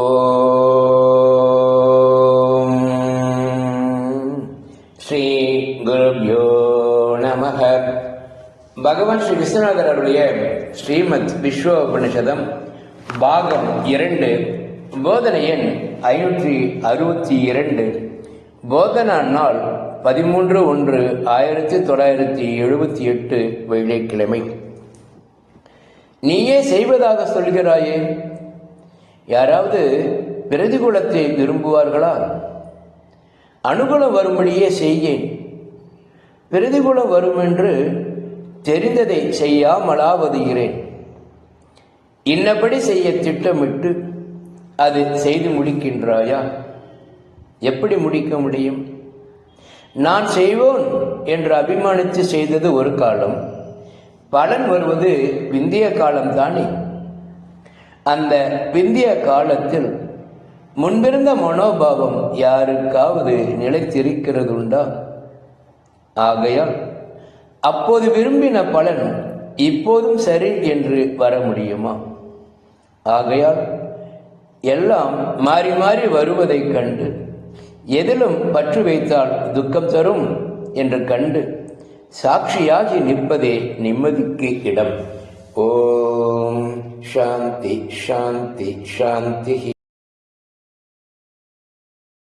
ஓம் ஸ்ரீ குருப்யோ நமக பகவான் ஸ்ரீ விஸ்வநாதர் அவருடைய ஸ்ரீமத் விஸ்வ உபனிஷதம் பாகம் இரண்டு போதனை எண் ஐநூற்றி அறுபத்தி இரண்டு. போதனா நாள் பதிமூன்று ஒன்று ஆயிரத்தி தொள்ளாயிரத்தி எழுபத்தி எட்டு வெள்ளிக்கிழமை. நீயே செய்வதாக சொல்கிறாயே யாராவது பிரதிகூலத்தை விரும்புவார்களா? அனுகூலம் வரும்படியே செய்யேன். பிரதிகூலம் வரும் என்று தெரிந்ததை செய்யாமலாவதுகிறேன். இன்னபடி செய்ய திட்டமிட்டு அது செய்து முடிக்கின்றாயா? எப்படி முடிக்க முடியும்? நான் செய்வோன் என்று அபிமானித்து செய்தது ஒரு காலம். பலன் வருவது விந்திய காலம்தானே அந்த பிந்திய காலத்தில் முன்பிருந்த மனோபாவம் யாருக்காவது நிலைத்திருக்கிறதுண்டா? ஆகையால் அப்போது விரும்பின பலன் இப்போதும் சரி என்று வர முடியுமா? ஆகையால் எல்லாம் மாறி மாறி வருவதைக் கண்டு எதிலும் பற்று வைத்தால் துக்கம் தரும் என்று கண்டு சாட்சியாகி நிற்பதே நிம்மதிக்கு இடம். ஓம். शांति शांति शांति